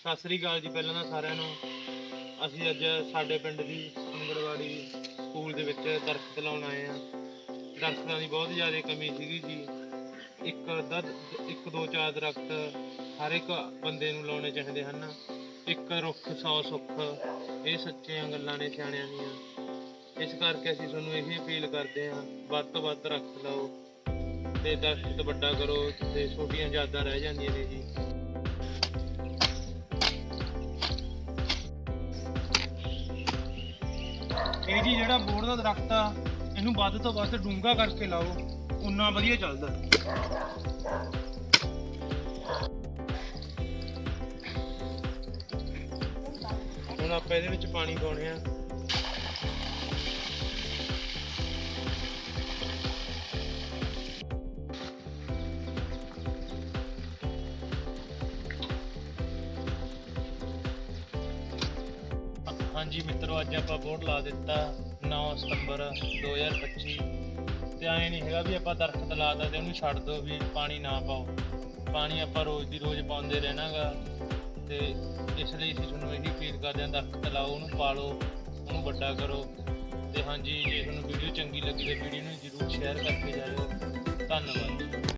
ਸਤਿ ਸ੍ਰੀ ਅਕਾਲ ਜੀ ਪਹਿਲਾਂ ਤਾਂ ਸਾਰਿਆਂ ਨੂੰ। ਅਸੀਂ ਅੱਜ ਸਾਡੇ ਪਿੰਡ ਦੀ ਅੰਗਣਵਾੜੀ ਸਕੂਲ ਦੇ ਵਿੱਚ ਦਰਖਤ ਲਾਉਣ ਆਏ ਆ ਦਰਖਤਾਂ ਦੀ ਬਹੁਤ ਜ਼ਿਆਦਾ ਕਮੀ ਸੀਗੀ ਜੀ। ਇੱਕ ਅੱਧਾ, ਇੱਕ ਦੋ ਚਾਰ ਦਰਖਤ ਹਰ ਇੱਕ ਬੰਦੇ ਨੂੰ ਲਾਉਣੇ ਚਾਹੀਦੇ ਹਨ। ਇੱਕ ਰੁੱਖ, ਸੌ ਸੁੱਖ, ਇਹ ਸੱਚੀਆਂ ਗੱਲਾਂ ਨੇ ਸਿਆਣਿਆਂ ਦੀਆਂ। ਇਸ ਕਰਕੇ ਅਸੀਂ ਤੁਹਾਨੂੰ ਇਹੀ ਅਪੀਲ ਕਰਦੇ ਹਾਂ, ਵੱਧ ਤੋਂ ਵੱਧ ਦਰਖਤ ਲਾਓ ਤੇ ਦਰਖਤ ਵੱਡਾ ਕਰੋ ਤੇ ਛੋਟੀਆਂ ਯਾਦਾਂ ਰਹਿ ਜਾਂਦੀਆਂ ਨੇ ਜੀ। ਇਹ ਜੀ ਜਿਹੜਾ ਬੋਰਡ ਦਾ ਦਰਖਤ ਆ, ਇਹਨੂੰ ਵੱਧ ਤੋਂ ਵੱਧ ਡੂੰਘਾ ਕਰਕੇ ਲਾਓ ਉਨਾ ਵਧੀਆ ਚੱਲਦਾ। ਹੁਣ ਆਪਾਂ ਇਹਦੇ ਵਿੱਚ ਪਾਣੀ ਪਾਉਣੇ ਆ। ਹਾਂਜੀ ਮਿੱਤਰੋ, ਅੱਜ ਆਪਾਂ ਬੋਰਡ ਲਾ ਦਿੱਤਾ 9 ਸਤੰਬਰ 2025 ਤੇ ਐ ਨਹੀਂ ਹੈਗਾ ਵੀ ਆਪਾਂ ਦਰਖਤ ਲਾ ਲਾਦਾ ਤੇ ਉਹਨੂੰ ਛੱਡ ਦੋ ਵੀ ਪਾਣੀ ਨਾ ਪਾਓ। ਪਾਣੀ ਆਪਾਂ ਰੋਜ਼ ਦੀ ਰੋਜ਼ ਪਾਉਂਦੇ ਰਹਿਣਾਗਾ ਤੇ ਇਸ ਲਈ ਅਸੀਂ ਤੁਹਾਨੂੰ ਇਹੀ ਅਪੀਲ ਕਰਦੇ ਹਾਂ, ਦਰਖਤ ਲਾਓ, ਉਹਨੂੰ ਪਾਲੋ, ਉਹਨੂੰ ਵੱਡਾ ਕਰੋ ਤੇ ਹਾਂਜੀ, ਜੇ ਤੁਹਾਨੂੰ ਵੀਡੀਓ ਚੰਗੀ ਲੱਗੀ ਤਾਂ ਵੀਡੀਓ ਨੂੰ ਜਰੂਰ ਸ਼ੇਅਰ ਕਰਕੇ ਜਾਇਓ। ਧੰਨਵਾਦ।